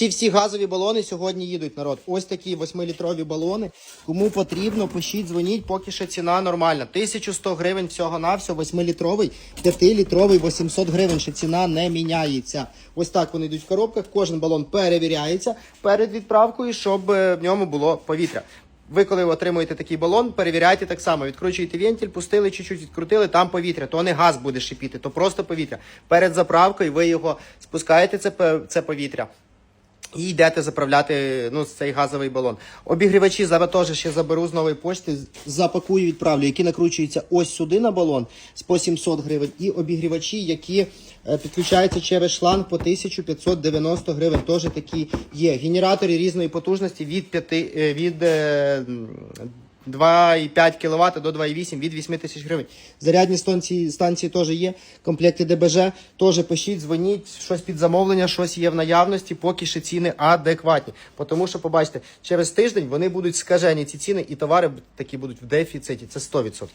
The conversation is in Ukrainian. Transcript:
Ці всі газові балони сьогодні їдуть, народ. Ось такі 8-літрові балони. Кому потрібно, пишіть, дзвоніть, поки що ціна нормальна. 1100 гривень всього-навсього, 8-літровий, 5-літровий, 800 гривень, ще ціна не міняється. Ось так вони йдуть в коробках, кожен балон перевіряється перед відправкою, щоб е, в ньому було повітря. Ви, коли отримуєте такий балон, перевіряйте так само. Відкручуєте вентиль, пустили чуть-чуть, відкрутили, там повітря. То не газ буде шипіти, то просто повітря. Перед заправкою ви його спускаєте, це, це повітря. І йдете заправляти ну, цей газовий балон. Обігрівачі зараз теж ще заберу з нової почти, запакую, відправлю, які накручуються ось сюди на балон з по 700 гривень. І обігрівачі, які е, підключаються через шланг по 1590 гривень. Теж такі є. Генератори різної потужності від 5, е, від е, 2,5 кВт до 2,8 від 8 тисяч гривень. Зарядні станції, станції теж є. Комплекти ДБЖ теж пишіть, дзвоніть, щось під замовлення, щось є в наявності, поки ще ціни адекватні. Тому що, побачите, через тиждень вони будуть скажені ці ціни, і товари такі будуть в дефіциті. Це 100%.